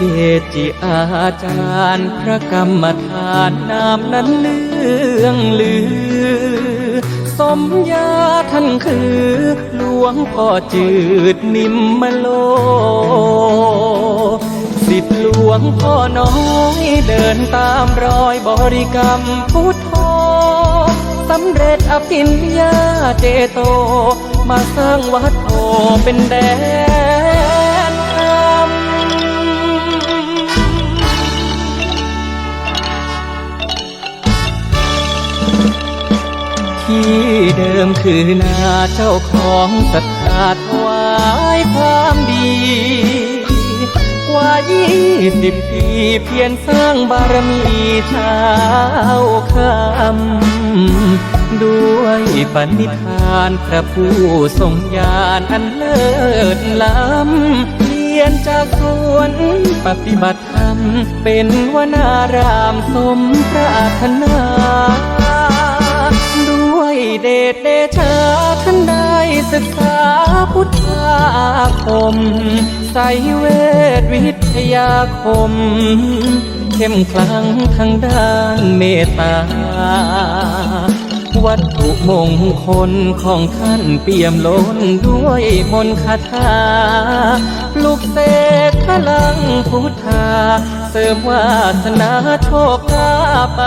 เกจิอาจารย์พระกรรมฐานนามนั้นเลื่องลือ สมญาท่านคือหลวงพ่อจืดนิมมโล สิทธิหลวงพ่อน้อยเดินตามรอยบริกรรมพุทโธสำเร็จอภิญญาเจโต มาสร้างวัดโพเป็นแดน ที่เดิมคือนาเจ้าของศรัทธาถวายความดี กว่ายี่สิบปีเพียรสร้างบารมีเช้าคำด้วยปณิธานพระผู้ทรงญาณอันเลิศล้ำเปลี่ยนจากสวนปฏิบัติธรรม เป็นวนารามสมปรารถนา เดชเดชาท่านได้ศึกษาพุทธาคมใส่เวทวิทยาคม เข้มขลังทางด้านเมตตา วัตถุมงคลของท่านเปี่ยมล้นด้วยมนคาถาลุกเสกพลังพุทธา เสริมวาสนาโชคลาภ